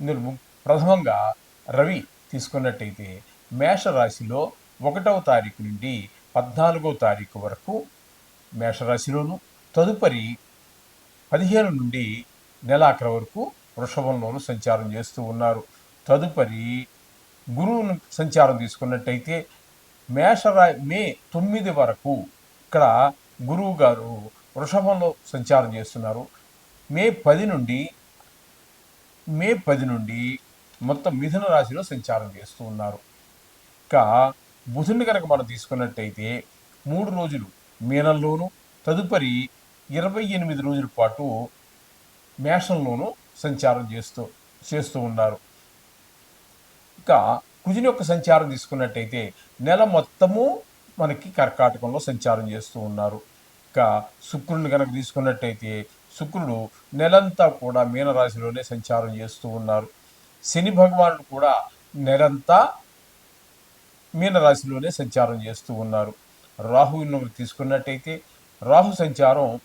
ఇందులో ప్రథమంగా రవి తీసుకున్నట్టయితే మేషరాశిలో ఒకటవ తారీఖు నుండి పద్నాలుగవ తారీఖు వరకు మేషరాశిలోను తదుపరి పదిహేను నుండి నెలాఖరు వరకు వృషభంలోను సంచారం చేస్తూ ఉన్నారు. తదుపరి గురువును సంచారం తీసుకున్నట్టయితే మేషరా మే తొమ్మిది వరకు ఇక్కడ గురువు గారు వృషభంలో సంచారం చేస్తున్నారు. మే పది నుండి మే పది నుండి మొత్తం మిథున రాశిలో సంచారం చేస్తూ ఉన్నారు. ఇంకా బుధుని కనుక మనం తీసుకున్నట్టయితే మూడు రోజులు మీనంలోను తదుపరి ఇరవై ఎనిమిది రోజుల పాటు మేషంలోనూ సంచారం చేస్తూ చేస్తూ ఉన్నారు. ఇంకా కుజుని యొక్క సంచారం తీసుకున్నట్టయితే నెల మొత్తము మనకి కర్కాటకంలో సంచారం చేస్తూ ఉన్నారు. ఇంకా శుక్రుని కనుక తీసుకున్నట్టయితే శుక్రుడు నెలంతా కూడా మీనరాశిలోనే సంచారం చేస్తూ ఉన్నారు. శని భగవానుడు కూడా నెలంతా మీనరాశిలోనే సంచారం చేస్తూ ఉన్నారు. రాహువును తీసుకున్నట్టయితే రాహు సంచారం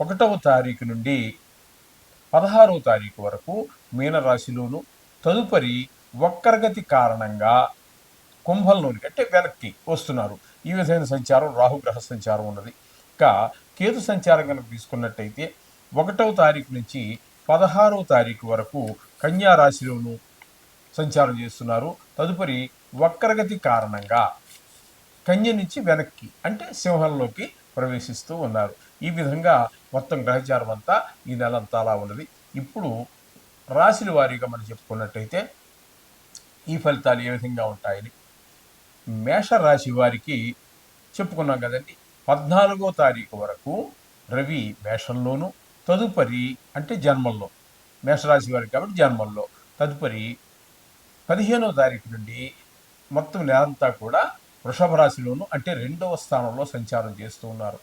ఒకటవ తారీఖు నుండి పదహారవ తారీఖు వరకు మీనరాశిలోను తదుపరి వక్రగతి కారణంగా కుంభంలోనికి అంటే వెనక్కి వస్తున్నారు. ఈ విధమైన సంచారం రాహుగ్రహ సంచారం ఉన్నది. ఇంకా కేతు సంచారం కనుక తీసుకున్నట్టయితే ఒకటవ తారీఖు నుంచి పదహారవ తారీఖు వరకు కన్యా రాశిలోను సంచారం చేస్తున్నారు. తదుపరి వక్రగతి కారణంగా కన్య నుంచి వెనక్కి అంటే సింహంలోకి ప్రవేశిస్తూ ఉన్నారు. ఈ విధంగా మొత్తం గ్రహచారం అంతా ఈ నెల అంతా అలా ఉన్నది. ఇప్పుడు రాశుల వారీగా మనం చెప్పుకున్నట్టయితే ఈ ఫలితాలు ఏ విధంగా ఉంటాయని మేష రాశి వారికి చెప్పుకున్నాం కదండి. పద్నాలుగో తారీఖు వరకు రవి మేషంలోను తదుపరి అంటే జన్మంలో. మేషరాశి వారికి కాబట్టి జన్మంలో. తదుపరి పదిహేనో తారీఖు నుండి మొత్తం నెలంతా కూడా వృషభ రాశిలోను అంటే రెండవ స్థానంలో సంచారం చేస్తూ ఉన్నారు.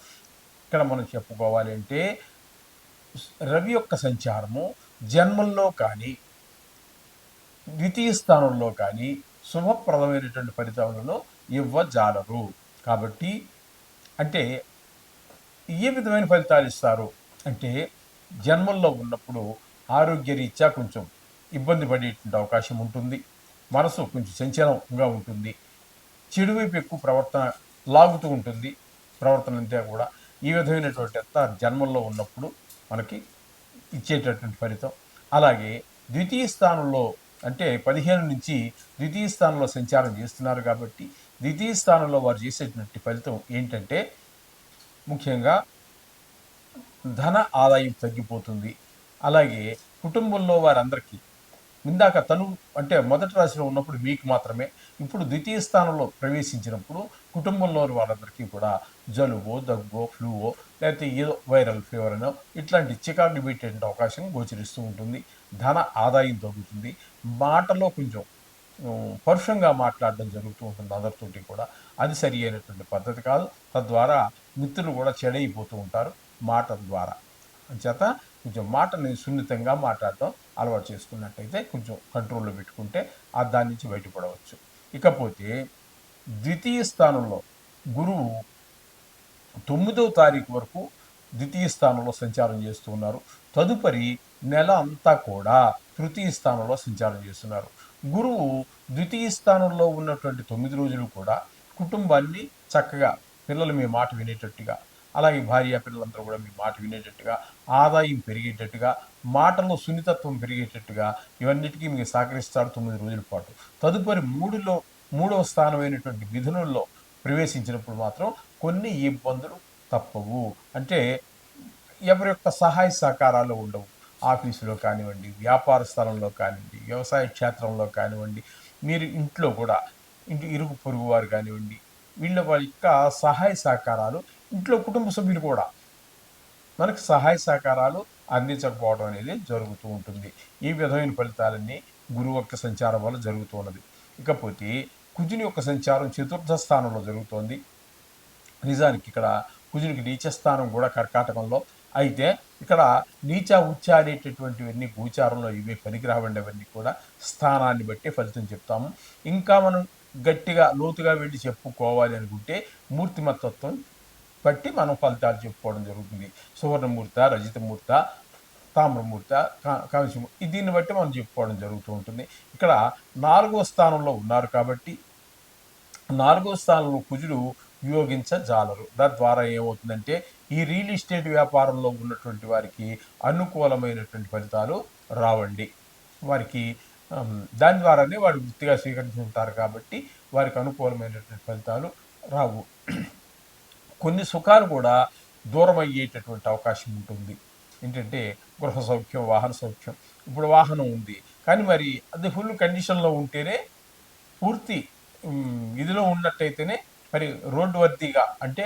ఇక్కడ మనం చెప్పుకోవాలి అంటే రవి యొక్క సంచారము జన్మంలో కానీ ద్వితీయ స్థానంలో కానీ శుభప్రదమైనటువంటి ఫలితాలను ఇవ్వజాలరు. కాబట్టి అంటే ఏ విధమైన ఫలితాలు ఇస్తారు? అంటే జన్మల్లో ఉన్నప్పుడు ఆరోగ్యరీత్యా కొంచెం ఇబ్బంది పడేటువంటి అవకాశం ఉంటుంది. మనసు కొంచెం సంచలనంగా ఉంటుంది. చెడు వైపు ఎక్కువ ప్రవర్తన లాగుతూ ఉంటుంది. ప్రవర్తన అంతా కూడా. ఈ విధమైనటువంటి అంతా జన్మల్లో ఉన్నప్పుడు మనకి ఇచ్చేటటువంటి ఫలితం. అలాగే ద్వితీయ స్థానంలో అంటే పదిహేను నుంచి ద్వితీయ స్థానంలో సంచారం చేస్తున్నారు కాబట్టి ద్వితీయ స్థానంలో వారు చేసేటువంటి ఫలితం ఏంటంటే ముఖ్యంగా ధన ఆదాయం తగ్గిపోతుంది. అలాగే కుటుంబంలో వారందరికీ ఇందాక తను అంటే మొదటి రాశిలో ఉన్నప్పుడు మీకు మాత్రమే ఇప్పుడు ద్వితీయ స్థానంలో ప్రవేశించినప్పుడు కుటుంబంలోని వాళ్ళందరికీ కూడా జలుబో దగ్గో ఫ్లూవో లేకపోతే ఏదో వైరల్ ఫీవర్ అనో ఇట్లాంటి చికాకు పెట్టే అవకాశం గోచరిస్తూ ఉంటుంది. ధన ఆదాయం తగ్గుతుంది. మాటలో కొంచెం పరుషంగా మాట్లాడడం జరుగుతూ ఉంటుంది అందరితోటి కూడా. అది సరి అయినటువంటి పద్ధతి కాదు. తద్వారా మిత్రులు కూడా చెడైపోతూ ఉంటారు మాట ద్వారా. అంచేత కొంచెం మాటని సున్నితంగా మాట్లాడటం అలవాటు చేసుకున్నట్టయితే కొంచెం కంట్రోల్లో పెట్టుకుంటే ఆ దాని నుంచి బయటపడవచ్చు. ఇకపోతే ద్వితీయ స్థానంలో గురువు తొమ్మిదవ తారీఖు వరకు ద్వితీయ స్థానంలో సంచారం చేస్తూ ఉన్నారు. తదుపరి నెల అంతా కూడా తృతీయ స్థానంలో సంచారం చేస్తున్నారు. గురువు ద్వితీయ స్థానంలో ఉన్నటువంటి తొమ్మిది రోజులు కూడా కుటుంబాన్ని చక్కగా పిల్లలు మీ మాట వినేటట్టుగా అలాగే భార్య పిల్లలందరూ కూడా మీ మాట వినేటట్టుగా ఆదాయం పెరిగేటట్టుగా మాటల్లో సున్నితత్వం పెరిగేటట్టుగా ఇవన్నిటికీ మీకు సహకరిస్తాడు తొమ్మిది రోజుల పాటు. తదుపరి మూడులో మూడవ స్థానమైనటువంటి మిథునంలో ప్రవేశించినప్పుడు మాత్రం కొన్ని ఇబ్బందులు తప్పవు. అంటే ఎవరి యొక్క సహాయ సహకారాలు ఉండవు. ఆఫీసులో కానివ్వండి వ్యాపార స్థలంలో కానివ్వండి వ్యవసాయ క్షేత్రంలో కానివ్వండి మీరు ఇంట్లో కూడా ఇంటి ఇరుగు పొరుగు వారు కానివ్వండి వీళ్ళ వారి యొక్క సహాయ సహకారాలు ఇంట్లో కుటుంబ సభ్యులు కూడా మనకు సహాయ సహకారాలు అందించకపోవడం అనేది జరుగుతూ ఉంటుంది. ఈ విధమైన ఫలితాలన్నీ గురువు యొక్క సంచారం వల్ల జరుగుతూ ఉన్నది. ఇకపోతే కుజుని యొక్క సంచారం చతుర్థ స్థానంలో జరుగుతోంది. నిజానికి ఇక్కడ కుజునికి నీచ స్థానం కూడా కర్కాటకంలో. అయితే ఇక్కడ నీచ ఉచ్చ అనేటటువంటివన్నీ గోచారంలో ఇవి పనికిరావండి అవన్నీ కూడా స్థానాన్ని బట్టి ఫలితం చెప్తాము. ఇంకా మనం గట్టిగా లోతుగా వెళ్ళి చెప్పుకోవాలి అనుకుంటే మూర్తిమతత్వం బట్టి మనం ఫలితాలు చెప్పుకోవడం జరుగుతుంది. సువర్ణమూర్త రజితమూర్త తామ్రమూర్త కాంస్యమూర్తి దీన్ని బట్టి మనం చెప్పుకోవడం జరుగుతూ ఉంటుంది. ఇక్కడ నాలుగో స్థానంలో ఉన్నారు కాబట్టి నాలుగో స్థానంలో కుజుడు వినియోగించజాలరు తద్వారా ఏమవుతుందంటే ఈ రియల్ ఎస్టేట్ వ్యాపారంలో ఉన్నటువంటి వారికి అనుకూలమైనటువంటి ఫలితాలు రావండి. వారికి దాని ద్వారానే వారు వృత్తిగా స్వీకరించుకుంటారు కాబట్టి వారికి అనుకూలమైనటువంటి ఫలితాలు రావు. కొన్ని సుఖాలు కూడా దూరం అయ్యేటటువంటి అవకాశం ఉంటుంది. ఏంటంటే గృహ సౌఖ్యం వాహన సౌఖ్యం. ఇప్పుడు వాహనం ఉంది. కానీ మరి అది ఫుల్ కండిషన్లో ఉంటేనే పూర్తి ఇదిలో ఉన్నట్టయితేనే మరి రోడ్డు వర్తీగా అంటే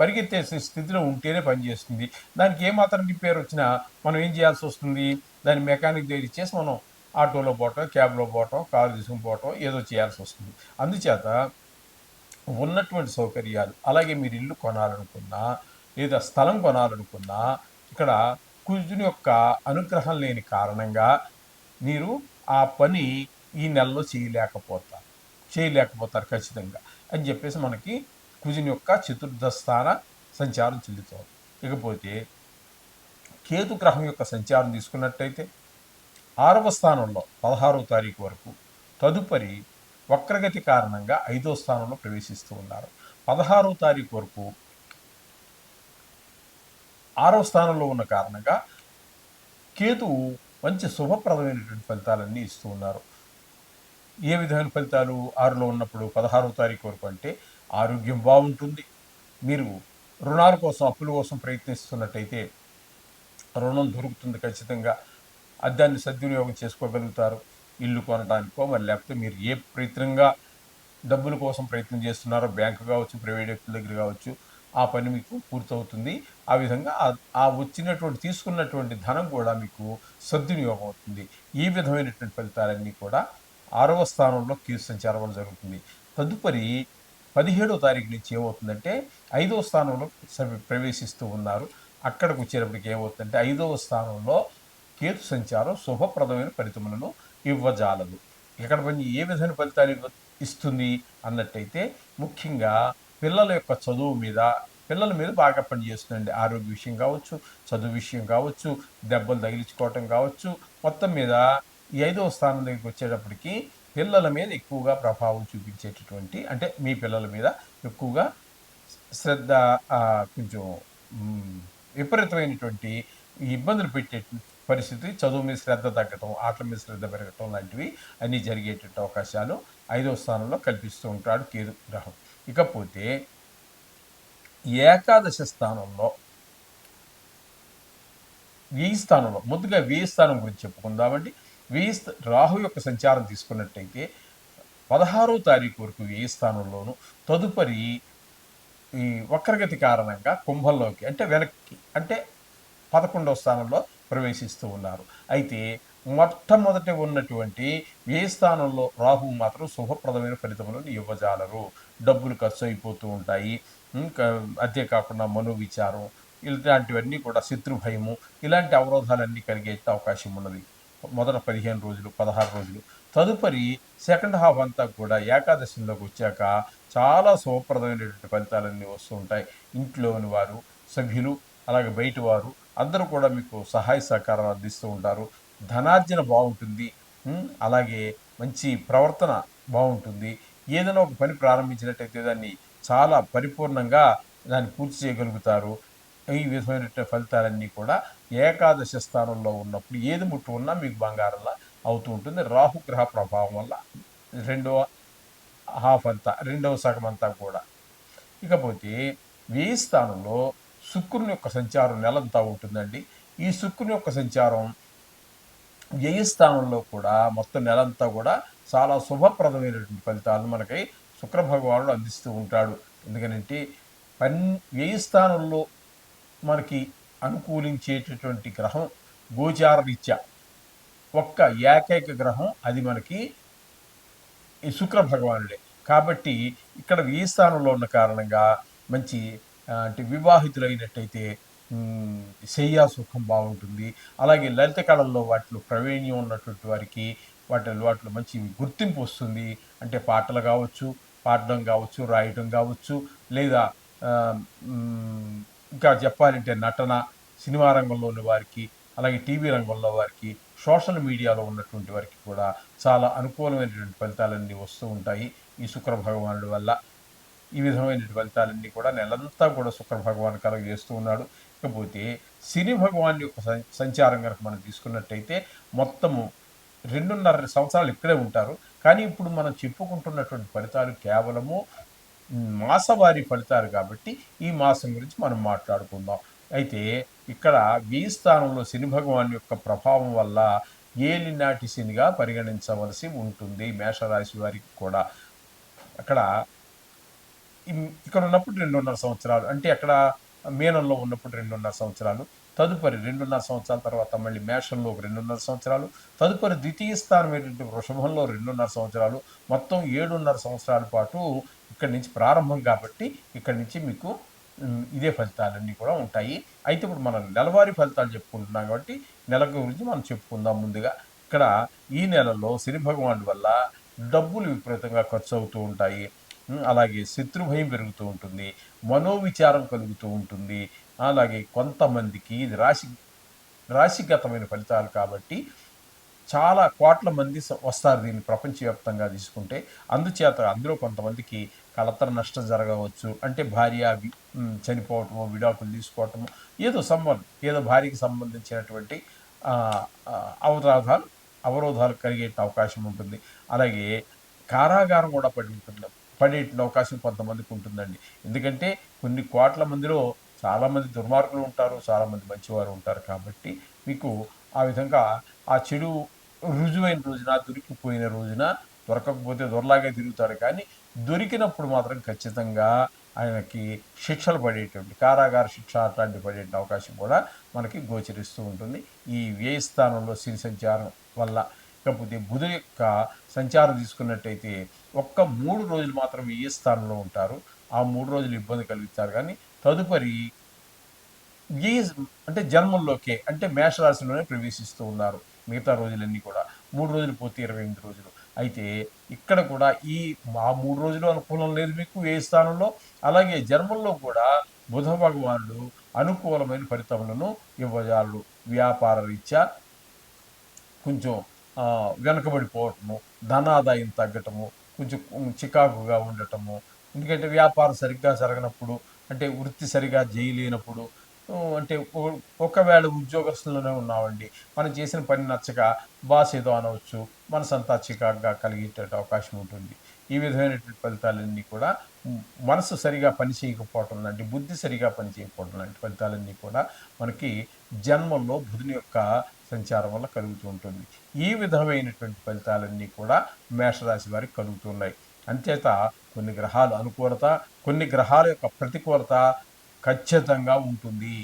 పరిగెత్తే స్థితిలో ఉంటేనే పనిచేస్తుంది దానికి ఏమాత్రం రిపేర్ వచ్చినా మనం ఏం చేయాల్సి వస్తుంది? దాని మెకానిక్ దగ్గర ఇచ్చేసి మనం ఆటోలో పోవటం క్యాబ్లో పోవటం కారు తీసుకుని పోవటం ఏదో చేయాల్సి వస్తుంది. అందుచేత ఉన్నటువంటి సౌకర్యాలు అలాగే మీరు ఇల్లు కొనాలనుకున్నా లేదా స్థలం కొనాలనుకున్నా ఇక్కడ కుజుని యొక్క అనుగ్రహం లేని కారణంగా మీరు ఆ పని ఈ నెలలో చేయలేకపోతారు. చేయలేకపోతారు ఖచ్చితంగా. అని చెప్పేసి మనకి కుజుని యొక్క చతుర్థ స్థాన సంచారం చెల్లుతుంది. ఇకపోతే కేతు గ్రహం యొక్క సంచారం తీసుకున్నట్టయితే ఆరవ స్థానంలో పదహారవ తారీఖు వరకు తదుపరి వక్రగతి కారణంగా ఐదో స్థానంలో ప్రవేశిస్తూ ఉన్నారు. పదహారవ తారీఖు వరకు ఆరవ స్థానంలో ఉన్న కారణంగా కేతువు మంచి శుభప్రదమైనటువంటి ఫలితాలన్నీ ఇస్తూ ఉన్నారు. ఏ విధమైన ఫలితాలు ఆరులో ఉన్నప్పుడు పదహారవ తారీఖు వరకు అంటే ఆరోగ్యం బాగుంటుంది. మీరు రుణాల కోసం అప్పుల కోసం ప్రయత్నిస్తున్నట్టయితే రుణం దొరుకుతుంది ఖచ్చితంగా. దాన్ని సద్వినియోగం చేసుకోగలుగుతారు. ఇల్లు కొనడానికో మరి లేకపోతే మీరు ఏ ప్రయత్నంగా డబ్బుల కోసం ప్రయత్నం చేస్తున్నారో బ్యాంకు కావచ్చు ప్రైవేట్ వ్యక్తుల దగ్గర కావచ్చు ఆ పని మీకు పూర్తవుతుంది. ఆ విధంగా ఆ వచ్చినటువంటి తీసుకున్నటువంటి ధనం కూడా మీకు సద్వినియోగం అవుతుంది. ఈ విధమైనటువంటి ఫలితాలన్నీ కూడా ఆరవ స్థానంలో కీర్తి సంచారం జరుగుతుంది. తదుపరి పదిహేడో తారీఖు నుంచి ఏమవుతుందంటే ఐదవ స్థానంలో ప్రవేశిస్తూ ఉన్నారు. అక్కడికి వచ్చేటప్పటికి ఏమవుతుందంటే ఐదవ స్థానంలో కేతు సంచారం శుభప్రదమైన ఫలితములను ఇవ్వజాలదు. ఇక్కడ పని ఏ విధమైన ఫలితాలు ఇస్తుంది అన్నట్టయితే ముఖ్యంగా పిల్లల యొక్క చదువు మీద పిల్లల మీద బాగా పనిచేస్తుందండి. ఆరోగ్య విషయం కావచ్చు చదువు విషయం కావచ్చు దెబ్బలు తగిలించుకోవటం కావచ్చు మొత్తం మీద ఈ ఐదవ స్థానం దగ్గరికి వచ్చేటప్పటికి పిల్లల మీద ఎక్కువగా ప్రభావం చూపించేటటువంటి అంటే మీ పిల్లల మీద ఎక్కువగా శ్రద్ధ కొంచెం విపరీతమైనటువంటి ఇబ్బందులు పెట్టే పరిస్థితి చదువు మీద శ్రద్ధ తగ్గటం ఆటల మీద శ్రద్ధ పెరగటం లాంటివి అన్నీ జరిగేటట్టు అవకాశాలు ఐదవ స్థానంలో కల్పిస్తూ ఉంటాడు కేతు గ్రహం. ఇకపోతే ఏకాదశ స్థానంలో వేయి స్థానంలో ముందుగా వెయ్యి స్థానం గురించి చెప్పుకుందామండి. వెయ్యి రాహు యొక్క సంచారం తీసుకున్నట్టయితే పదహారో తారీఖు వరకు వేయి స్థానంలోను తదుపరి ఈ వక్రగతి కారణంగా కుంభంలోకి అంటే వెనక్కి అంటే పదకొండవ స్థానంలో ప్రవేశిస్తూ ఉన్నారు. అయితే మొట్టమొదటి ఉన్నటువంటి ఏ స్థానంలో రాహు మాత్రం శుభప్రదమైన ఫలితములను ఇవ్వజాలరు. డబ్బులు ఖర్చు అయిపోతూ ఉంటాయి. అంతేకాకుండా మనోవిచారం ఇలాంటివన్నీ కూడా శత్రు భయము ఇలాంటి అవరోధాలన్నీ కలిగే అవకాశం ఉన్నది. మొదట పదిహేను రోజులు పదహారు రోజులు. తదుపరి సెకండ్ హాఫ్ అంతా కూడా ఏకాదశిలోకి వచ్చాక చాలా శుభప్రదమైనటువంటి ఫలితాలన్నీ వస్తూ ఉంటాయి. ఇంట్లోని వారు సభ్యులు అలాగే బయట వారు అందరూ కూడా మీకు సహాయ సహకారం అందిస్తూ ఉంటారు. ధనార్జన బాగుంటుంది. అలాగే మంచి ప్రవర్తన బాగుంటుంది. ఏదైనా ఒక పని ప్రారంభించినట్టయితే దాన్ని చాలా పరిపూర్ణంగా దాన్ని పూర్తి చేయగలుగుతారు. ఈ విధమైనటువంటి ఫలితాలన్నీ కూడా ఏకాదశ స్థానంలో ఉన్నప్పుడు ఏది ముట్టు ఉన్నా మీకు బంగారంలా అవుతూ ఉంటుంది. రాహుగ్రహ ప్రభావం వల్ల రెండవ హాఫ్ అంతా రెండవ సగం అంతా కూడా. ఇకపోతే వ్యయ స్థానంలో శుక్రుని యొక్క సంచారం నెలంతా ఉంటుందండి? ఈ శుక్రుని యొక్క సంచారం వ్యయ స్థానంలో కూడా మొత్తం నెలంతా కూడా చాలా శుభప్రదమైనటువంటి ఫలితాలను మనకి శుక్ర భగవానుడు అందిస్తూ ఉంటాడు. ఎందుకనంటే పన్ వ్యయ స్థానంలో మనకి అనుకూలించేటటువంటి గ్రహం గోచార రీత్యా. ఒక్క ఏకైక గ్రహం అది మనకి ఈ శుక్ర భగవానుడే. కాబట్టి ఇక్కడ ఈ స్థానంలో ఉన్న కారణంగా మంచి అంటే వివాహితులైనట్టయితే శయ్యా సుఖం బాగుంటుంది. అలాగే లలిత కళల్లో వాటిలో ప్రవీణ్యం ఉన్నటువంటి వారికి వాటి వాటిలో మంచి గుర్తింపు వస్తుంది. అంటే పాటలు కావచ్చు పాడడం కావచ్చు రాయటం కావచ్చు లేదా ఇంకా చెప్పాలంటే నటన సినిమా రంగంలోని వారికి అలాగే టీవీ రంగంలో వారికి సోషల్ మీడియాలో ఉన్నటువంటి వారికి కూడా చాలా అనుకూలమైనటువంటి ఫలితాలన్నీ వస్తూ ఉంటాయి ఈ శుక్ర భగవానుడి వల్ల. ఈ విధమైన ఫలితాలన్నీ కూడా నెలంతా కూడా శుక్ర భగవాన్ కలగజేస్తూ ఉన్నాడు. ఇకపోతే శని భగవాన్ యొక్క సంచారం కనుక మనం తీసుకున్నట్టయితే మొత్తము రెండున్నర సంవత్సరాలు ఇక్కడే ఉంటారు. కానీ ఇప్పుడు మనం చెప్పుకుంటున్నటువంటి ఫలితాలు కేవలము మాసవారి ఫలితాలు కాబట్టి ఈ మాసం గురించి మనం మాట్లాడుకుందాం. అయితే ఇక్కడ వీ స్థానంలో శని భగవాన్ యొక్క ప్రభావం వల్ల ఏలినాటి శనిగా పరిగణించవలసి ఉంటుంది మేషరాశి వారికి కూడా. అక్కడ ఇక్కడ ఉన్నప్పుడు రెండున్నర సంవత్సరాలు అంటే అక్కడ మీనంలో ఉన్నప్పుడు రెండున్నర సంవత్సరాలు తదుపరి రెండున్నర సంవత్సరాల తర్వాత మళ్ళీ మేషంలో రెండున్నర సంవత్సరాలు తదుపరి ద్వితీయ స్థానం ఏంటంటే వృషభంలో రెండున్నర సంవత్సరాలు మొత్తం ఏడున్నర సంవత్సరాల పాటు ఇక్కడి నుంచి ప్రారంభం కాబట్టి ఇక్కడి నుంచి మీకు ఇదే ఫలితాలన్నీ కూడా ఉంటాయి. అయితే ఇప్పుడు మనం నెలవారీ ఫలితాలు చెప్పుకుంటున్నాం కాబట్టి నెల గురించి మనం చెప్పుకుందాం ముందుగా. ఇక్కడ ఈ నెలలో శని భగవానుడి వల్ల డబ్బులు విపరీతంగా ఖర్చు అవుతూ ఉంటాయి. అలాగే శత్రుభయం పెరుగుతూ ఉంటుంది. మనోవిచారం కలుగుతూ ఉంటుంది. అలాగే కొంతమందికి ఇది రాశి రాశిగతమైన ఫలితాలు కాబట్టి చాలా కోట్ల మంది వస్తారు దీన్ని ప్రపంచవ్యాప్తంగా తీసుకుంటే. అందుచేత అందులో కొంతమందికి కలతర నష్టం జరగవచ్చు. అంటే భార్య చనిపోవటము విడాకులు తీసుకోవటము ఏదో సంబంధం ఏదో భార్యకి సంబంధించినటువంటి అవరోధాలు అవరోధాలు కలిగే అవకాశం ఉంటుంది. అలాగే కారాగారం కూడా పడి ఉంటుంది. పడే అవకాశం కొంతమందికి ఉంటుందండి. ఎందుకంటే కొన్ని కోట్ల మందిలో చాలామంది దుర్మార్గులు ఉంటారు చాలామంది మంచివారు ఉంటారు కాబట్టి మీకు ఆ విధంగా ఆ చెడు రుజువైన రోజున దొరికిపోయిన రోజున దొరకకపోతే దొరలాగే తిరుగుతాడు కానీ దొరికినప్పుడు మాత్రం ఖచ్చితంగా ఆయనకి శిక్షలు పడేటువంటి కారాగార శిక్ష అట్లాంటి పడే అవకాశం కూడా మనకి గోచరిస్తూ ఉంటుంది. ఈ వ్యయ స్థానంలో సిరి సంచారం వల్ల ఇకపోతే బుధ యొక్క సంచారం తీసుకున్నట్టయితే ఒక్క మూడు రోజులు మాత్రం ఏ స్థానంలో ఉంటారు. ఆ మూడు రోజులు ఇబ్బంది కలుగుతారు కానీ తదుపరి వ్యయ అంటే జన్మంలోకే అంటే మేషరాశిలోనే ప్రవేశిస్తూ ఉన్నారు. మిగతా రోజులన్నీ కూడా మూడు రోజులు పోతే ఇరవై ఎనిమిది రోజులు. అయితే ఇక్కడ కూడా ఈ ఆ మూడు రోజులు అనుకూలం లేదు మీకు ఏ స్థానంలో. అలాగే జన్మల్లో కూడా బుధ భగవానుడు అనుకూలమైన ఫలితములను ఇవ్వజాలు వ్యాపార రీత్యా కొంచెం వెనకబడిపోవటము ధనాదాయం తగ్గటము కొంచెం చికాకుగా ఉండటము. ఎందుకంటే వ్యాపారం సరిగ్గా జరగనప్పుడు అంటే వృత్తి సరిగా చేయలేనప్పుడు అంటే ఒకవేళ ఉద్యోగస్తులనే ఉన్నామండి. మనం చేసిన పని నచ్చక బాస్ ఏదో అనవచ్చు మనసంతా చికాగ్గా కలిగేట అవకాశం ఉంటుంది. ఈ విధమైనటువంటి ఫలితాలన్నీ కూడా మనసు సరిగా పనిచేయకపోవటం లాంటి బుద్ధి సరిగా పనిచేయకపోవడం లాంటి ఫలితాలన్నీ కూడా మనకి జన్మంలో బుధుని యొక్క సంచారం వల్ల కలుగుతూ ఉంటుంది. ఈ విధమైనటువంటి ఫలితాలన్నీ కూడా మేషరాశి వారికి కలుగుతున్నాయి అంచేత కొన్ని గ్రహాలు అనుకూలత కొన్ని గ్రహాల యొక్క ప్రతికూలత ఖచ్చితంగా ఉంటుంది.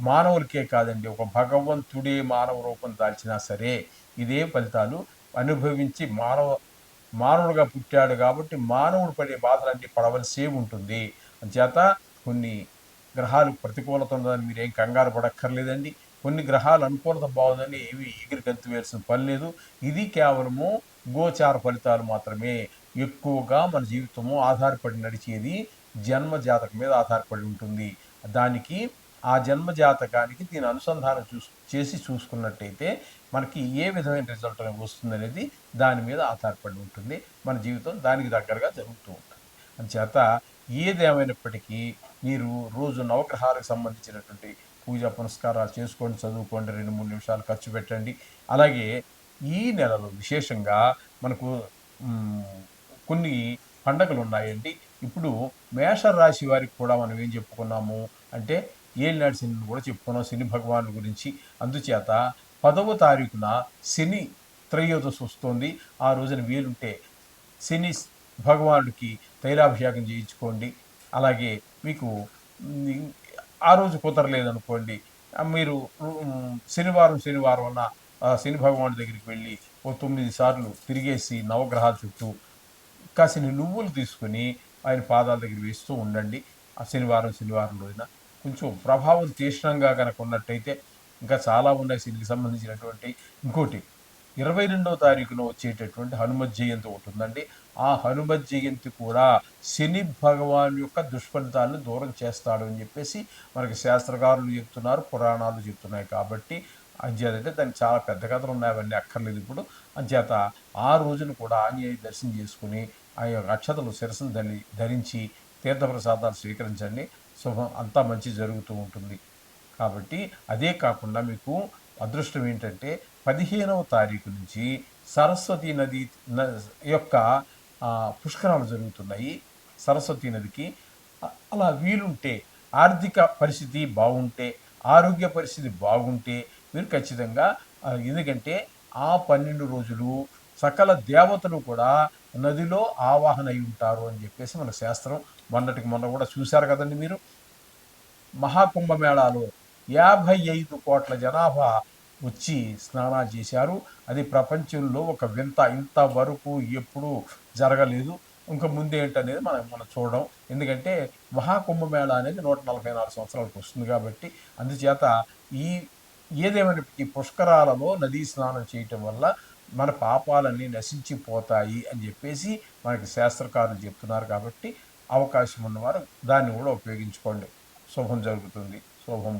మానవులకే కాదండి ఒక భగవంతుడే మానవ రూపం దాల్చినా సరే ఇదే ఫలితాలు అనుభవించి మానవ మానవుడుగా పుట్టాడు కాబట్టి మానవుడు పడే బాధలన్నీ పడవలసే ఉంటుంది అంచేత కొన్ని గ్రహాలు ప్రతికూలత ఉన్నదని మీరేం కంగారు పడక్కర్లేదండి. కొన్ని గ్రహాలు అనుకూలత బాగుందని ఏవి ఎగిరి గంతు వేయాల్సిన పని లేదు. ఇది కేవలము గోచార ఫలితాలు మాత్రమే. ఎక్కువగా మన జీవితము ఆధారపడి నడిచేది జన్మ జాతకం మీద ఆధారపడి ఉంటుంది. దానికి ఆ జన్మ జాతకానికి దీని అనుసంధానం చూసు చేసి చూసుకున్నట్టయితే మనకి ఏ విధమైన రిజల్ట్ వస్తుంది అనేది దాని మీద ఆధారపడి ఉంటుంది. మన జీవితం దానికి దగ్గరగా జరుగుతూ ఉంటుంది. అందుచేత ఏదేమైనప్పటికీ మీరు రోజు నవగ్రహాలకు సంబంధించినటువంటి పూజా పునస్కారాలు చేసుకోండి చదువుకోండి రెండు మూడు నిమిషాలు ఖర్చు పెట్టండి. అలాగే ఈ నెలలో విశేషంగా మనకు కొన్ని పండగలు ఉన్నాయండి. ఇప్పుడు మేషరాశి వారికి కూడా మనం ఏం చెప్పుకున్నాము అంటే ఏలినాడు శని కూడా చెప్పుకున్నాం శని భగవాను గురించి. అందుచేత పదవ తారీఖున శని త్రయోదశి వస్తుంది. ఆ రోజున వీలుంటే శని భగవానుడికి తైలాభిషేకం చేయించుకోండి. అలాగే మీకు ఆ రోజు కుదరలేదనుకోండి. మీరు శనివారం శనివారం అన్న శని భగవానుడి దగ్గరికి వెళ్ళి ఓ తొమ్మిది సార్లు తిరిగేసి నవగ్రహాల చుట్టూ కాసిన నువ్వులు తీసుకుని ఆయన పాదాల దగ్గర వేస్తూ ఉండండి. ఆ శనివారం శనివారం రోజున కొంచెం ప్రభావం తీక్షణంగా కనుక ఉన్నట్టయితే ఇంకా చాలా ఉన్నాయి దీనికి సంబంధించినటువంటి. ఇంకోటి ఇరవై రెండవ తారీఖున వచ్చేటటువంటి హనుమత్ జయంతి ఉంటుందండి ఆ హనుమత్ జయంతి కూడా శని భగవాన్ యొక్క దుష్ఫలితాలను దూరం చేస్తాడు అని చెప్పేసి మనకి శాస్త్రకారులు చెప్తున్నారు పురాణాలు చెప్తున్నాయి కాబట్టి. అంచేతంటే దానికి చాలా పెద్ద కథలు ఉన్నాయి అవన్నీ అక్కర్లేదు ఇప్పుడు. అంచేత ఆ రోజున కూడా ఆంజనేయ దర్శనం చేసుకుని ఆ యొక్క అక్షతలు శిరసను ధరి ధరించి తీర్థప్రసాదాలు స్వీకరించండి. శుభం అంతా మంచి జరుగుతూ ఉంటుంది. కాబట్టి అదే కాకుండా మీకు అదృష్టం ఏంటంటే పదిహేనవ తారీఖు నుంచి సరస్వతి నది యొక్క పుష్కరాలు జరుగుతున్నాయి. సరస్వతి నదికి అలా వీలుంటే ఆర్థిక పరిస్థితి బాగుంటే ఆరోగ్య పరిస్థితి బాగుంటే మీరు ఖచ్చితంగా ఎందుకంటే ఆ పన్నెండు రోజులు సకల దేవతలు కూడా నదిలో ఆవాహన అయి ఉంటారు అని చెప్పేసి మన శాస్త్రం మొన్నటికి మొన్న కూడా చూశారు కదండి మీరు. మహాకుంభమేళాలో యాభై ఐదు కోట్ల జనాభా వచ్చి స్నానాలు చేశారు. అది ప్రపంచంలో ఒక వింత ఇంతవరకు ఎప్పుడూ జరగలేదు. ఇంకా ముందేంటనేది మనం మనం చూడడం. ఎందుకంటే మహాకుంభమేళ అనేది నూట నలభై నాలుగు సంవత్సరాలకు వస్తుంది కాబట్టి అందుచేత ఈ ఏదేమైనా ఈ పుష్కరాలలో నదీ స్నానం చేయటం వల్ల మన పాపాలన్నీ నశించిపోతాయి అని చెప్పేసి మనకి శాస్త్రకారులు చెప్తున్నారు కాబట్టి అవకాశం ఉన్నవారు దాన్ని కూడా ఉపయోగించుకోండి. శుభం జరుగుతుంది. శుభం